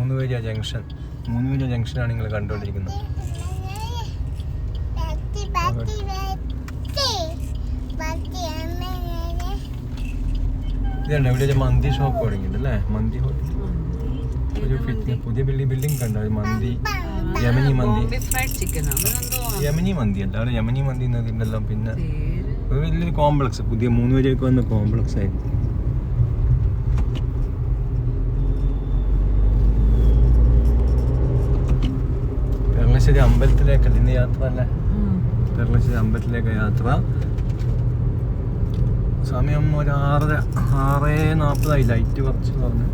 മൂന്ന് പേര് ജംഗ്ഷൻ. മൂന്ന് ജംഗ്ഷൻ ആണ് നിങ്ങൾ കണ്ടുകൊണ്ടിരിക്കുന്നത്. ഇതുണ്ട് ഇവിടെ ഒരു മന്തി ഷോപ്പ് തുടങ്ങിയിട്ടുണ്ട് അല്ലേ? മന്തി ഹോട്ടൽ ഒരു പുതിയ ബിൽഡിംഗ് ബിൽഡിംഗ് കണ്ടോ? ഒരു മന്തി യമനി മന്തി. യമനി മന്തി അല്ല അവിടെ യമനി മന്തി എന്നതിന്റെല്ലാം പിന്നെ ഒരു വലിയൊരു കോംപ്ലക്സ് പുതിയ മൂന്ന് പേരേക്ക് വന്ന കോംപ്ലക്സ് ആയിരുന്നു പെരളശ്ശേരി അമ്പലത്തിലേക്കല്ല ഇന്ന് യാത്ര അല്ലേ? പെരളശ്ശേരി അമ്പലത്തിലേക്ക് യാത്ര. സമയം ഒരു ആറര ആറ് നാൽപ്പതായി ലൈറ്റ് കുറച്ച് പറഞ്ഞു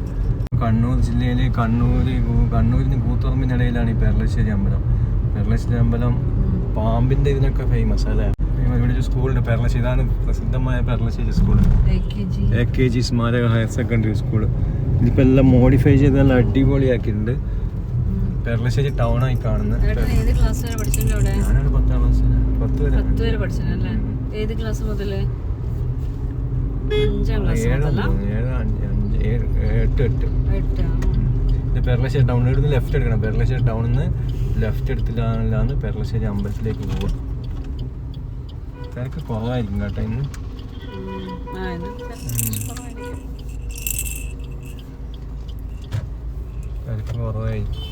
കണ്ണൂർ ജില്ലയിൽ കണ്ണൂർ കണ്ണൂരിന് കൂത്തുറമ്പിനിടയിലാണ് ഈ പെർളശ്ശേരി അമ്പലം. പെർളശ്ശേരി അമ്പലം പാമ്പിന്റെ ഇതിനൊക്കെ ഫേമസ് അല്ലേ? ഇവിടെ ഒരു സ്കൂളുണ്ട് പെർളശ്ശേരി ഇതാണ് പ്രസിദ്ധമായ Perlassery school A K G സ്മാരക ഹയർ സെക്കൻഡറി സ്കൂൾ ഇതിപ്പോൾ എല്ലാം മോഡിഫൈ ചെയ്ത് നല്ല അടിപൊളിയാക്കിയിട്ടുണ്ട്. പെരളശ്ശേരി ടൗൺ ആയി കാണുന്നത്. ഏത് ക്ലാസ് വരെ പഠിച്ചിട്ടുണ്ട് ഞാനൊരു പത്താം ക്ലാസ് പത്ത് വരെ പത്ത് വരെ പഠിച്ചിട്ടല്ലേ ഏത് ക്ലാസ് മുതൽ? അഞ്ചാം ക്ലാസ് എട്ട് എട്ട്. ഇത് പെരളശ്ശേരി ടൗണിൽ നിന്ന് ലെഫ്റ്റ് എടുക്കണം. പെർളശ്ശേരി ടൗണിൽ നിന്ന് ലെഫ്റ്റ് എടുത്തില്ലാന്ന് പെർളശ്ശേരി അമ്പലത്തിലേക്ക് പോവുക. തിരക്ക് കുറവായിരിക്കും കേട്ടോ ഇന്ന്. തിരക്ക് കുറവായിരിക്കും.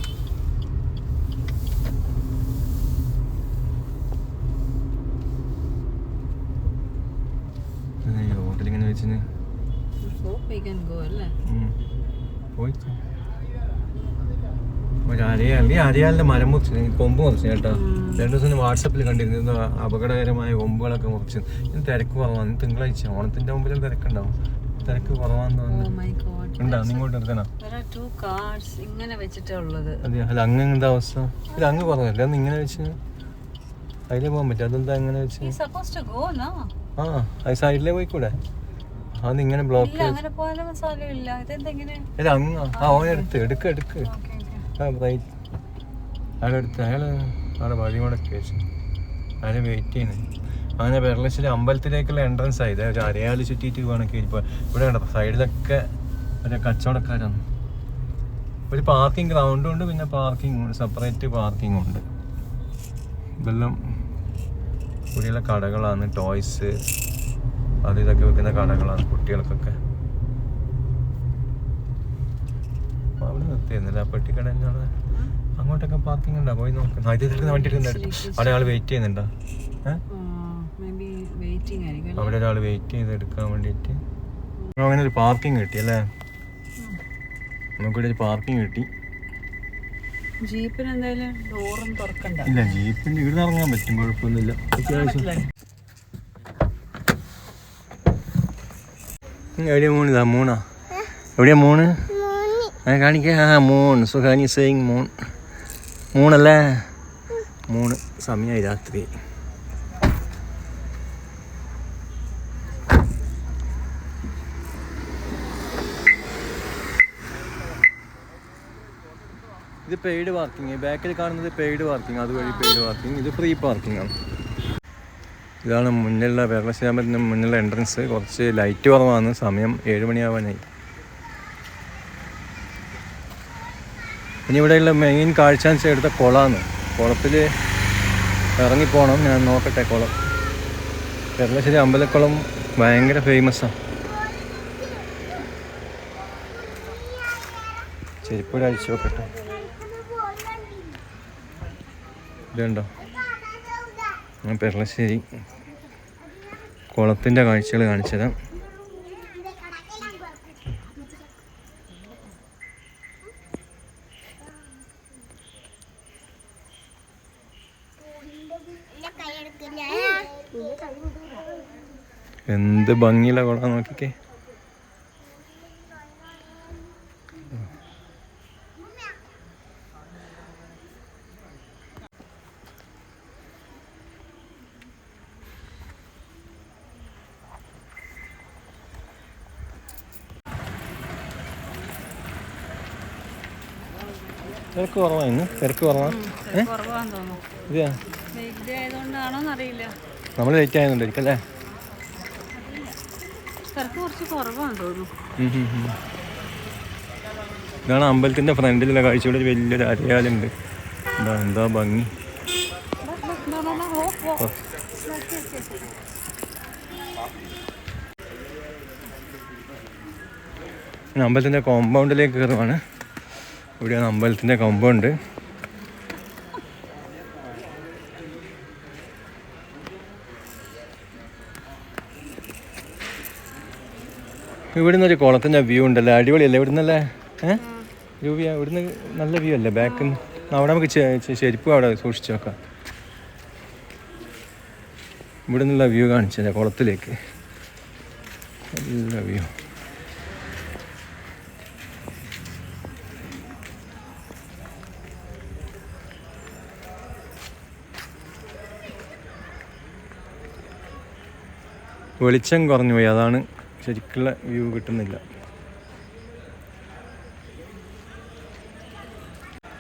ഹോട്ടലിങ്ങനെ വെച്ചിന് Hope we can go അല്ലേ പോയി ഒരു അരയാൽ ഈ അരയാലിന്റെ മരം മുറിച്ച് കൊമ്പ് മുറിച്ചു കേട്ടോ രണ്ടു ദിവസം വാട്സപ്പിൽ കണ്ടിരുന്നു. അപകടകരമായ കൊമ്പുകളൊക്കെ മുറിച്ചു ഇനി തിരക്ക് കുറവാണ്. തിങ്കളാഴ്ച ഓണത്തിന്റെ മുമ്പിലും തിരക്കുണ്ടാവും. തിരക്ക് കുറവാന്ന് തോന്നുന്നു. ഉണ്ടാ? ഇങ്ങോട്ട് എടുക്കണോ? ഇങ്ങനെ വെച്ചിട്ടാ ഉള്ളത്. അതെ അല്ല അങ്ങ് എന്താ അവസ്ഥ? ഇത് അങ്ങ് പറഞ്ഞല്ലേ അന്ന് ഇങ്ങനെ വെച്ച് അതിലേ പോകാൻ പറ്റും അതെന്താ ഇങ്ങനെ വെച്ച്? ആ സൈഡിലേ പോയിക്കൂടെ? അത് ഇങ്ങനെ ബ്ലോക്ക് അങ്ങനെ അല്ല അങ്ങ് ആ ഓൻ എടുത്ത് എടുക്ക് എടുക്ക്. അയാളെടുത്ത് അയാൾ അവിടെ വഴി കൂടെ വെച്ചു. അയാൾ വെയിറ്റ് ചെയ്യുന്നത് അങ്ങനെ പെരളശ്ശേരി അമ്പലത്തിലേക്കുള്ള എൻട്രൻസ് ആയി ഒരു അരയാൽ ചുറ്റിയിട്ട് വേണമെങ്കിൽ ഇപ്പോൾ ഇവിടെ കണ്ടോ സൈഡിലൊക്കെ ഒരു കച്ചവടക്കാരാണ്. ഒരു പാർക്കിംഗ് ഗ്രൗണ്ടും ഉണ്ട് പിന്നെ പാർക്കിംഗ് ഉണ്ട്. സെപ്പറേറ്റ് പാർക്കിംഗ് ഉണ്ട്. ഇതെല്ലാം കുടിയുള്ള കടകളാണ് ടോയ്സ് അത് ഇതൊക്കെ വെക്കുന്ന കടകളാണ് കുട്ടികൾക്കൊക്കെ. അവിടെ നിർത്തിയിരുന്നില്ല ആ പെട്ടിക്കട എന്നാണ് അങ്ങോട്ടൊക്കെ പാർക്കിംഗ് ഉണ്ടോ? പോയി അത് എടുക്കുന്ന വണ്ടി എടുക്കുന്നുണ്ട്. അവിടെ ആൾ വെയിറ്റ് ചെയ്യുന്നുണ്ടോ? അവിടെ ഒരാൾ വെയിറ്റ് ചെയ്ത് എടുക്കാൻ വേണ്ടിയിട്ട്. അങ്ങനെ ഒരു പാർക്കിംഗ് കിട്ടി അല്ലേ? നമുക്കിവിടെ ഒരു പാർക്കിംഗ് കിട്ടി. ജീപ്പിന് എന്തായാലും ഡോറും തുറക്കണ്ട. ഇല്ല ജീപ്പിന് ഇവിടെ ഇറങ്ങാൻ പറ്റും. കുഴപ്പമൊന്നുമില്ല. അത്യാവശ്യം എവിടെയാ മൂണ് ഇതാ? മൂണാ എവിടെയാ മൂണ് മൂന്ന് ആ കാണിക്ക. ആ മൂൺ സുഖാനി സേയിങ് മൂൺ മൂണല്ലേ മൂണ് സമയമായി രാത്രി. ഇത് പെയ്ഡ് പാർക്കിംഗ് ബാക്കിൽ കാണുന്നത് പെയ്ഡ് പാർക്കിംഗ് അതുവഴി പെയ്ഡ് പാർക്കിംഗ് ഇത് ഫ്രീ പാർക്കിംഗ് ആണ്. ഇതാണ് മുന്നിലുള്ള വെള്ളശ്ശേരമ്പലത്തിന് മുന്നിലുള്ള എൻട്രൻസ് കുറച്ച് ലൈറ്റ് കുറവാണ്. സമയം ഏഴ് മണിയാവാനായി. ഇനി ഇവിടെയുള്ള മെയിൻ കാഴ്ച വെച്ചാൽ എടുത്ത കുളമാണ്. കുളത്തിൽ ഇറങ്ങിപ്പോണം. ഞാൻ നോക്കട്ടെ കുളം. വെള്ളശ്ശേരി അമ്പലക്കുളം ഭയങ്കര ഫേമസാണ് ചെരുപ്പൂടെ അഴിച്ചു നോക്കട്ടെ ഇതുണ്ടോ? പെരളശ്ശേരി കുളത്തിന്റെ കാഴ്ചകൾ കാണിച്ചത് എന്ത് ഭംഗിയുള്ള കുളം നോക്കിക്കേ. തിരക്ക് കുറവാണ് ഇന്ന്? തിരക്ക് കുറവാണ് അറിയില്ല. നമ്മൾ ലേറ്റ് ആയതുകൊണ്ടായിരിക്കും അല്ലേ. ഇതാണ് അമ്പലത്തിന്റെ ഫ്രണ്ടിലുള്ള കാഴ്ച ഇവിടെ ഒരു വലിയൊരു അരയാലുണ്ട്. എന്താ എന്താ ഭംഗി? അമ്പലത്തിന്റെ അമ്പലത്തിന്റെ കോമ്പൗണ്ടിലേക്ക് കയറുവാണ് ഇവിടെയാണ് അമ്പലത്തിന്റെ കമ്പുണ്ട്. ഇവിടുന്ന് ഒരു കുളത്തിന്റെ വ്യൂ ഉണ്ടല്ലേ? അടിപൊളിയല്ലേ ഇവിടുന്നല്ലേ? ഏഹ് രൂപ ഇവിടുന്ന് നല്ല വ്യൂ അല്ലേ നിന്ന്? അവിടെ നമുക്ക് ചെരുപ്പ് അവിടെ സൂക്ഷിച്ചു വെക്കാം. ഇവിടെ നിന്നുള്ള വ്യൂ കാണിച്ചല്ലേ കുളത്തിലേക്ക്. നല്ല വ്യൂ. വെളിച്ചം കുറഞ്ഞു പോയി. അതാണ് ശരിക്കുള്ള വ്യൂ കിട്ടുന്നില്ല.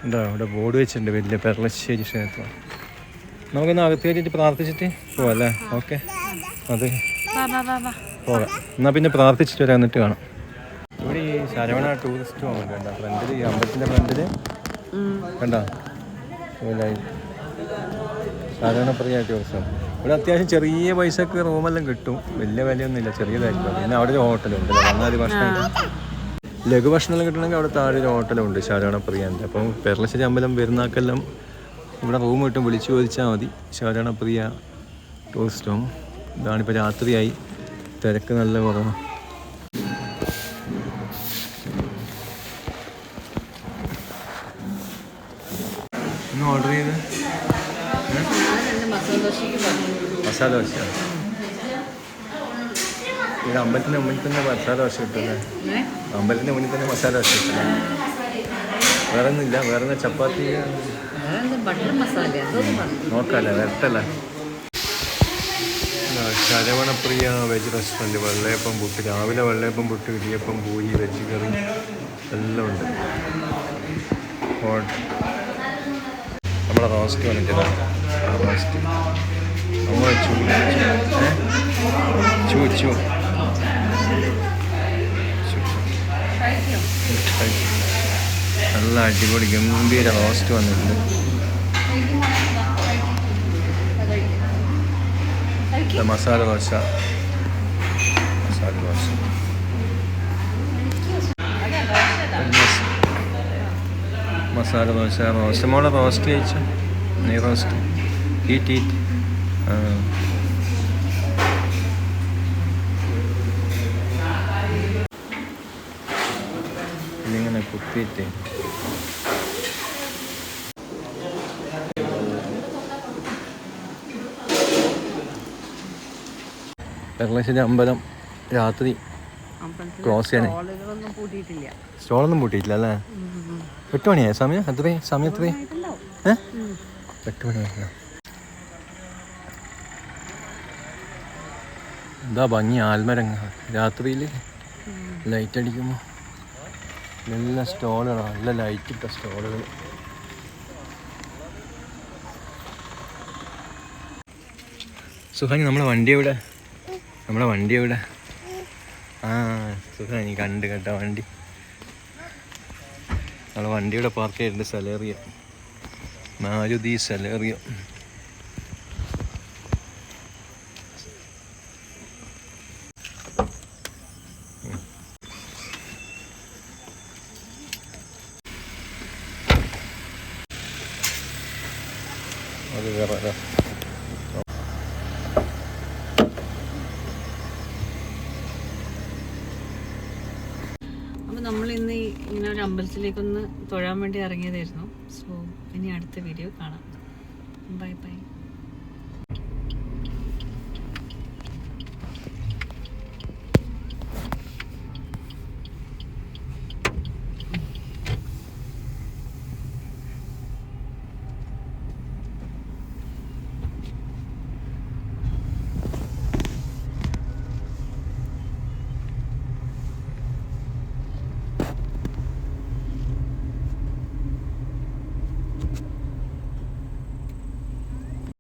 എന്താ അവിടെ ബോർഡ് വെച്ചിട്ടുണ്ട് വലിയ പെരളശ്ശേരി ക്ഷേത്രം. നമുക്കൊന്ന് അകത്ത് കയറ്റിയിട്ട് പ്രാർത്ഥിച്ചിട്ട് പോവാം അല്ലേ? ഓക്കെ. അതെ. പോകാം. എന്നാൽ പിന്നെ പ്രാർത്ഥിച്ചിട്ട് വരാം എന്നിട്ട് കാണാം. ഇവിടെ ഈ ശരവണ ടൂറിസ്റ്റ് ഹോം കണ്ട? ഫ്രണ്ടിൽ ഈ അമ്പലത്തിന്റെ ഫ്രണ്ടിൽ ഉം. കണ്ട? ശരവണപ്രിയ ടൂറിസ്റ്റ് ഹോം ഇവിടെ അത്യാവശ്യം ചെറിയ പൈസക്ക് റൂമെല്ലാം കിട്ടും. വലിയ വിലയൊന്നുമില്ല ചെറിയതായിരിക്കും. പിന്നെ അവിടെ ഒരു ഹോട്ടലുണ്ട്. നന്നായി ഭക്ഷണം ലഘു ഭക്ഷണമെല്ലാം കിട്ടണമെങ്കിൽ അവിടെ താഴെ ഒരു ഹോട്ടലുണ്ട് ശരവണപ്രിയന്റെ അപ്പം പെരളശ്ശേരി അമ്പലം വരുന്നാക്കെല്ലാം ഇവിടെ റൂം കിട്ടും. വിളിച്ചു ചോദിച്ചാൽ മതി. ശരവണപ്രിയ ടൂറിസ്റ്റ്. ഹോം ഇതാണിപ്പോൾ രാത്രിയായി. തിരക്ക് നല്ല കുറവാണ്. ഓർഡർ ചെയ്ത് മസാല ദോശ ഇവിടെ അമ്പലത്തിന്റെ മുന്നിൽ തന്നെ മസാല ദോശ കിട്ടുന്നത് ഏ? മുന്നിൽ തന്നെ മസാല ദോശ കിട്ടുന്നത് വേറെ ഒന്നുമില്ല വേറെ ചപ്പാത്തി നോക്കാല്ലേ വരട്ടല്ല. Saravanapriya veg restaurant vellayappam puttu. രാവിലെ വെള്ളയപ്പം പുട്ട് ഇടിയപ്പം പൂരി വെജ് കറി എല്ലാം ഉണ്ട്. നമ്മളെ റോസ്റ്റ് വന്നിട്ടില്ല. റോസ്റ്റ് നമ്മൾ ചൂ? ചൂ ചൂ. നല്ല അടിപൊളി. ഗംഭീര ഹോസ്റ്റ് വന്നിട്ടുണ്ട്. മസാല ദോശ. മസാല ദോശ. മസ്- മസാല ദോശ. റോസ്റ്റ്. മോളെ റോസ്റ്റ് കഴിച്ചു? നെയ് റോസ്റ്റ്. ഈറ്റ് ഈറ്റ് ആ ഇതിങ്ങനെ കുത്തിയിട്ട്. പെരളശ്ശേരി അമ്പലം രാത്രി ക്ലോസ് പൂട്ടിയിട്ടില്ല. സ്റ്റോളൊന്നും പൂട്ടിയിട്ടില്ല അല്ലേ? എട്ട് മണിയായ? സമയം എത്രേ സമയം എത്രേ ഏഹ് എട്ട് മണി എന്താ ഭംഗി? ആൽമരങ്ങ രാത്രിയിൽ ലൈറ്റ് അടിക്കുമ്പോൾ നല്ല സ്റ്റോളുകളാണ് നല്ല ലൈറ്റ് ഇട്ട സ്റ്റോളുകൾ സുഹാനി നമ്മളെ വണ്ടി എവിടെ? നമ്മളെ വണ്ടി എവിടെ? ആ സുഹാനി കണ്ട് കേട്ടോ വണ്ടി. നമ്മളെ വണ്ടിയുടെ പാർക്ക് ചെയ്തിട്ടുണ്ട് സലേറിയ. മാരുതി സെലേറിയ. അപ്പോൾ നമ്മൾ ഇന്ന് ഇങ്ങനെ ഒരു അമ്പലത്തിലേക്കൊന്ന് തൊഴാൻ വേണ്ടി ഇറങ്ങിയതായിരുന്നു. സോ ഇനി അടുത്ത വീഡിയോ കാണാം. Bye bye